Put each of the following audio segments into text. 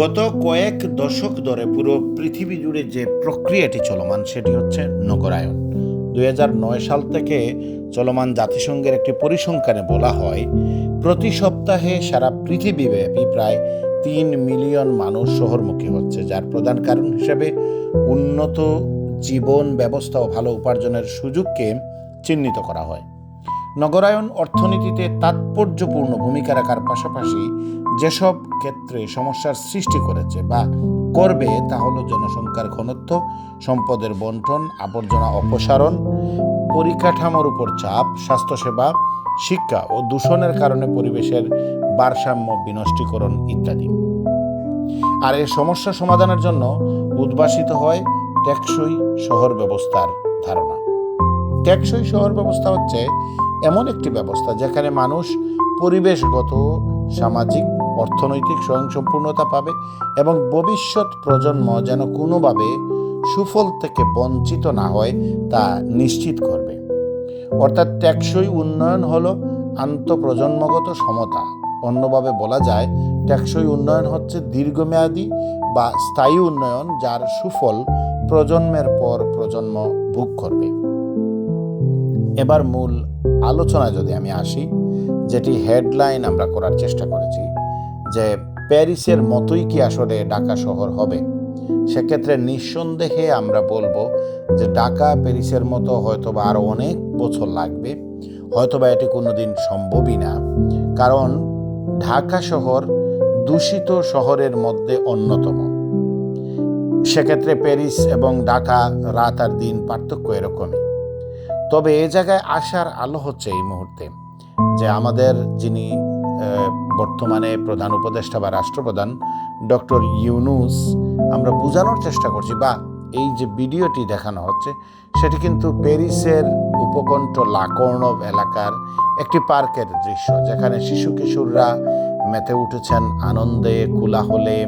গত কয়েক দশক ধরে পুরো পৃথিবী জুড়ে যে প্রক্রিয়াটি চলমান, সেটি হচ্ছে নগরায়ন দুই সাল থেকে চলমান জাতিসংঘের একটি পরিসংখ্যানে বলা হয়, প্রতি সপ্তাহে সারা পৃথিবীব্যাপী প্রায় তিন মিলিয়ন মানুষ শহরমুখী হচ্ছে, যার প্রধান কারণ হিসেবে উন্নত জীবন ব্যবস্থা ও ভালো উপার্জনের সুযোগকে চিহ্নিত করা হয়। নগরায়ন অর্থনীতিতে তাৎপর্যপূর্ণ ভূমিকা রাখার পাশাপাশি যেসব ক্ষেত্রে সমস্যার সৃষ্টি করেছে বা করবে তা হল জনসংখ্যার ঘনত্ব, সম্পদের বন্টন, আবর্জনা অপসারণ, পরিকাঠামোর উপর চাপ, স্বাস্থ্যসেবা, শিক্ষা ও দূষণের কারণে পরিবেশের ভারসাম্য বিনষ্টীকরণ ইত্যাদি। আর এই সমস্যা সমাধানের জন্য উদ্ভাসিত হয় টেকসই শহর ব্যবস্থার ধারণা। টেকসই শহর ব্যবস্থা হচ্ছে এমন একটি ব্যবস্থা যেখানে মানুষ পরিবেশগত, সামাজিক, অর্থনৈতিক স্বয়ংসম্পূর্ণতা পাবে এবং ভবিষ্যৎ প্রজন্ম যেন কোনোভাবে সুফল থেকে বঞ্চিত না হয় তা নিশ্চিত করবে। অর্থাৎ টেকসই উন্নয়ন হল আন্তঃপ্রজন্মগত সমতা। অন্যভাবে বলা যায় টেকসই উন্নয়ন হচ্ছে দীর্ঘমেয়াদী বা স্থায়ী উন্নয়ন যার সুফল প্রজন্মের পর প্রজন্ম ভোগ করবে। এবার মূল আলোচনায় যদি আমি আসি, যেটি হেডলাইন আমরা করার চেষ্টা করেছি, যে প্যারিসের মতোই কি আসলে ঢাকা শহর হবে? সেক্ষেত্রে নিঃসন্দেহে আমরা বলব যে ঢাকা, প্যারিসের মতো হয়তো বা আরও অনেক বছর লাগবে হয়তো বা এটি কোনোদিন সম্ভবই না। কারণ ঢাকা শহর দূষিত শহরের মধ্যে অন্যতম। সেক্ষেত্রে প্যারিস এবং ঢাকা রাত আর দিন পার্থক্য এরকমই। তবে এ জায়গায় আসার আলো হচ্ছে এই মুহূর্তে যে আমাদের যিনি বর্তমানে প্রধান উপদেষ্টা বা রাষ্ট্রপ্রধান, ডক্টর ইউনুস, আমরা বোঝানোর চেষ্টা করছি বা এই যে ভিডিওটি দেখানো হচ্ছে, সেটি কিন্তু প্যারিসের উপকণ্ঠ লাকর্ণব এলাকার একটি পার্কের দৃশ্য, যেখানে শিশু কিশোররা মেতে উঠেছেন আনন্দে, কোলাহলে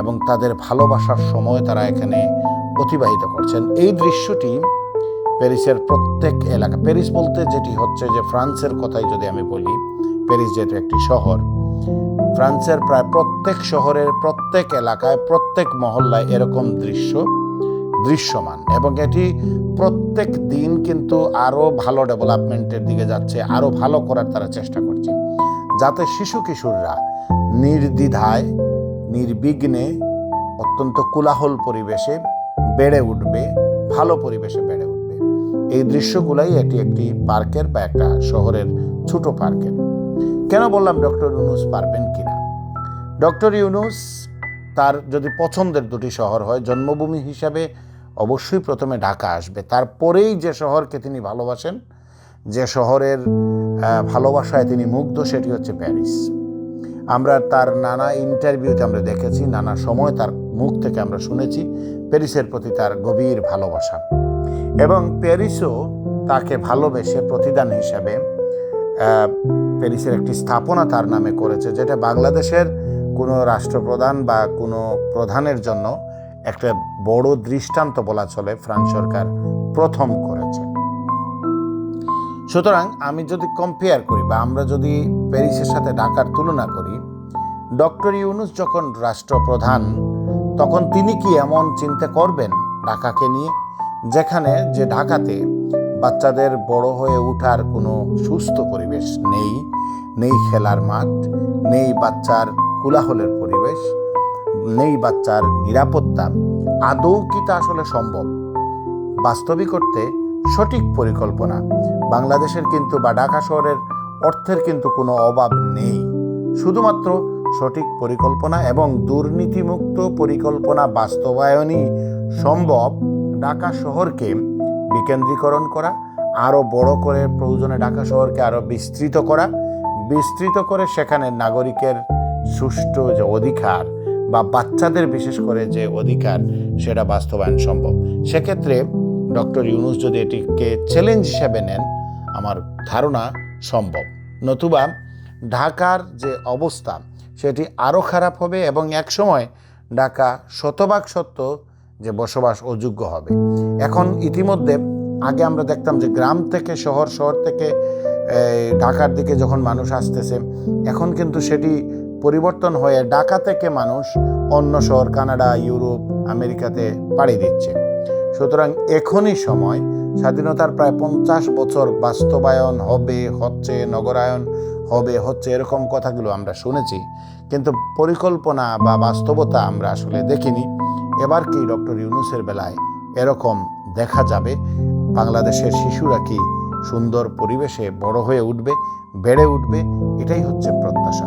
এবং তাদের ভালোবাসার সময় তারা এখানে অতিবাহিত করছেন। এই দৃশ্যটি প্যারিসের প্রত্যেক এলাকা, প্যারিস বলতে যেটি হচ্ছে যে ফ্রান্সের কথাই যদি আমি বলি, প্যারিস যেহেতু একটি শহর, ফ্রান্সের প্রায় প্রত্যেক শহরের প্রত্যেক এলাকায়, প্রত্যেক মহল্লায় এরকম দৃশ্য দৃশ্যমান এবং এটি প্রত্যেক দিন কিন্তু আরও ভালো ডেভেলপমেন্টের দিকে যাচ্ছে আরও ভালো করার তারা চেষ্টা করছে। যাতে শিশু কিশোররা নির্দ্বিধায়, নির্বিঘ্নে অত্যন্ত কোলাহল পরিবেশে বেড়ে উঠবে, ভালো পরিবেশে বেড়ে এই দৃশ্যগুলাই এটি একটি পার্কের বা একটা শহরের ছোট পার্কের। কেন বললাম ডক্টর ইউনুস পারবেন কিনা? ডক্টর ইউনুস তার যদি পছন্দের দুটি শহর হয়, জন্মভূমি হিসাবে অবশ্যই প্রথমে ঢাকা আসবে। তারপরেই যে শহরকে তিনি ভালোবাসেন, যে শহরের ভালোবাসায় তিনি মুগ্ধ, সেটি হচ্ছে প্যারিস। আমরা তার নানা ইন্টারভিউতে আমরা দেখেছি, নানা সময় তার মুখ থেকে আমরা শুনেছি, প্যারিসের প্রতি তার গভীর ভালোবাসা। এবং প্যারিসও তাকে ভালোবেসে প্রতিদান হিসাবে প্যারিসের একটি স্থাপনা তার নামে করেছে, যেটা বাংলাদেশের কোনো রাষ্ট্রপ্রধান বা কোনো প্রধানের জন্য একটা বড় দৃষ্টান্ত বলা চলে, ফ্রান্স সরকার প্রথম করেছে। সুতরাং আমি যদি কম্পেয়ার করি বা আমরা যদি প্যারিসের সাথে ঢাকার তুলনা করি, ডক্টর ইউনুস যখন রাষ্ট্রপ্রধান, তখন তিনি কি এমন চিন্তা করবেন ঢাকাকে নিয়ে? যেখানে যে ঢাকাতে বাচ্চাদের বড় হয়ে ওঠার কোনো সুস্থ পরিবেশ নেই নেই খেলার মাঠ, নেই বাচ্চার কোলাহলের পরিবেশ, নেই বাচ্চার নিরাপত্তা। আদৌ কি তা আসলে সম্ভব? বাস্তবিক করতে সঠিক পরিকল্পনা। বাংলাদেশের কিন্তু বা ঢাকা শহরের অর্থের কিন্তু কোনো অভাব নেই। শুধুমাত্র সঠিক পরিকল্পনা এবং দুর্নীতিমুক্ত পরিকল্পনা বাস্তবায়নই সম্ভব। ঢাকা শহরকে বিকেন্দ্রীকরণ করা, আরও বড় করে প্রয়োজনে ঢাকা শহরকে আরও বিস্তৃত করা, বিস্তৃত করে সেখানে নাগরিকের সুষ্ঠু যে অধিকার বা বাচ্চাদের বিশেষ করে যে অধিকার, সেটা বাস্তবায়ন সম্ভব। সেক্ষেত্রে ডক্টর ইউনুস যদি এটিকে চ্যালেঞ্জ হিসেবে নেন, আমার ধারণা সম্ভব। নতুবা ঢাকার যে অবস্থা, সেটি আরও খারাপ হবে এবং একসময় ঢাকা শতভাগ সত্য যে বসবাস অযোগ্য হবে। এখন ইতিমধ্যে আগে আমরা দেখতাম যে গ্রাম থেকে শহর শহর থেকে ঢাকার দিকে যখন মানুষ আসতেছে, এখন কিন্তু সেটি পরিবর্তন হয়ে ঢাকা থেকে মানুষ অন্য শহর, কানাডা, ইউরোপ, আমেরিকাতে পাড়ি দিচ্ছে। সুতরাং এখনই সময়, স্বাধীনতার প্রায় পঞ্চাশ বছর বাস্তবায়ন হবে, হচ্ছে নগরায়ন হবে, হচ্ছে এরকম কথাগুলো আমরা শুনেছি। কিন্তু পরিকল্পনা বা বাস্তবতা আমরা আসলে দেখিনি। এবার কি ডক্টর ইউনুসের বেলায় এরকম দেখা যাবে? বাংলাদেশের শিশুরা কি সুন্দর পরিবেশে বড় হয়ে উঠবে, বেড়ে উঠবে? এটাই হচ্ছে প্রত্যাশা।